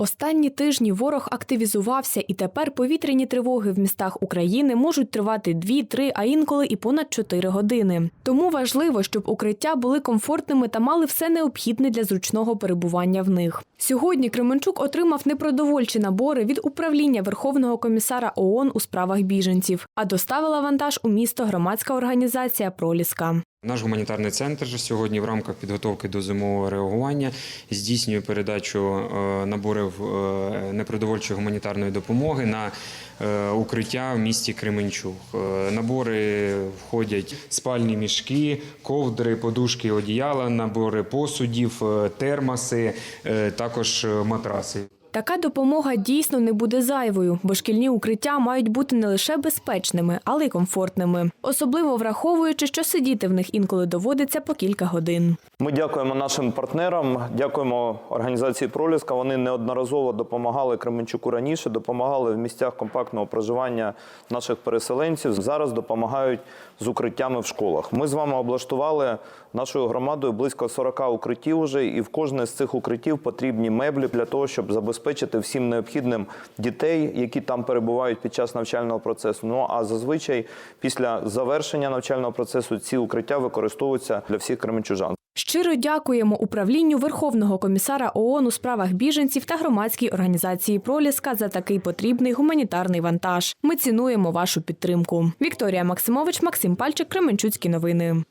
Останні тижні ворог активізувався, і тепер повітряні тривоги в містах України можуть тривати 2-3, а інколи і понад 4 години. Тому важливо, щоб укриття були комфортними та мали все необхідне для зручного перебування в них. Сьогодні Кременчук отримав непродовольчі набори від управління Верховного комісара ООН у справах біженців, а доставила вантаж у місто громадська організація Проліска. Наш гуманітарний центр сьогодні в рамках підготовки до зимового реагування здійснює передачу е, наборів е, непродовольчої гуманітарної допомоги на е, укриття в місті Кременчук. Набори входять спальні мішки, ковдри, подушки, одіяла, набори посудів, термоси, також матраси. Така допомога дійсно не буде зайвою, бо шкільні укриття мають бути не лише безпечними, але й комфортними, особливо враховуючи, що сидіти в них інколи доводиться по кілька годин. Ми дякуємо нашим партнерам, дякуємо організації Проліска. Вони неодноразово допомагали Кременчуку раніше, допомагали в місцях компактного проживання наших переселенців. Зараз допомагають з укриттями в школах. Ми з вами облаштували нашою громадою близько 40 укриттів уже, і в кожне з цих укриттів потрібні меблі для того, щоб забезпечити всім необхідним дітей, які там перебувають під час навчального процесу. Ну а зазвичай після завершення навчального процесу ці укриття використовуються для всіх кременчужан. Щиро дякуємо управлінню Верховного комісара ООН у справах біженців та громадській організації Проліска за такий потрібний гуманітарний вантаж. Ми цінуємо вашу підтримку. Вікторія Максимович, Максим Пальчик, Кременчуцькі новини.